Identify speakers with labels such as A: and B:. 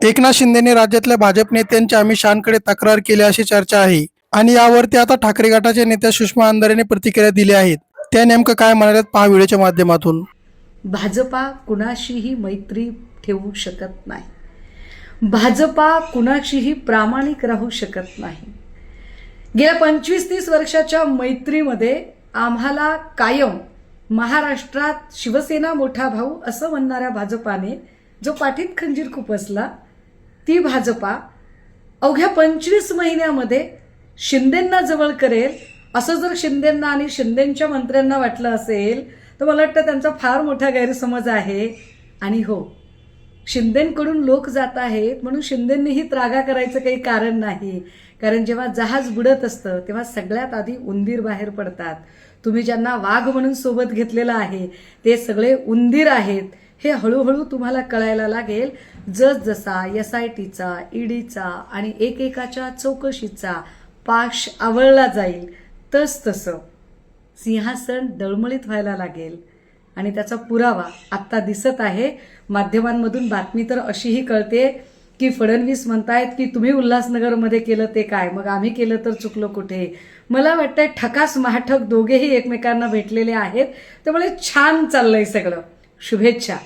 A: एकनाथ शिंदेने राज्यातल्या भाजप नेत्यांच्या अमित शहाकडे तक्रार केली अशी चर्चा आहे. आणि यावरती आता ठाकरे गटाच्या नेत्या सुषमा अंधारेने प्रतिक्रिया दिल्या आहेत. त्या नेमकं काय म्हणाल्यात पहा व्हिडिओच्या माध्यमातून.
B: भाजपा कुणाशीही मैत्री ठेवू शकत नाही. भाजपा कुणाशीही प्रामाणिक राहू शकत नाही. गेल्या पंचवीस तीस वर्षाच्या मैत्रीमध्ये आम्हाला कायम महाराष्ट्रात शिवसेना मोठा भाऊ असं म्हणणाऱ्या भाजपाने जो पाठीत खंजीर खुपसला ती भाजपा अवघ्या पंचवीस महिन्यामध्ये शिंदेंना जवळ करेल. असं जर शिंदेंना आणि शिंदेंच्या मंत्र्यांना वाटलं असेल तर मला वाटतं त्यांचा फार मोठा गैरसमज आहे. आणि हो शिंदेंकडून लोक जात आहेत म्हणून शिंदेंनीही त्रागा करायचं काही कारण नाही. कारण जेव्हा जहाज बुडत असतं तेव्हा सगळ्यात आधी उंदीर बाहेर पडतात. तुम्ही ज्यांना वाघ म्हणून सोबत घेतलेलं आहे ते सगळे उंदीर आहेत. हे हळूहळू तुम्हाला कळायला लागेल. जसजसा एस आय टीचा ईडीचा आणि एकेकाच्या चौकशीचा पाश आवळला जाईल. तस तसं सिंहासन दळमळीत व्हायला लागेल. आणि त्याचा पुरावा आत्ता दिसत आहे. माध्यमांमधून बातमी तर अशीही कळते की फडणवीस म्हणतायत की तुम्ही उल्हासनगरमध्ये केलं ते काय? मग आम्ही केलं तर चुकलो कुठे? मला वाटतंय ठकास महाठक दोघेही एकमेकांना भेटलेले आहेत. त्यामुळे छान चाललंय सगळं. शुभेच्छा.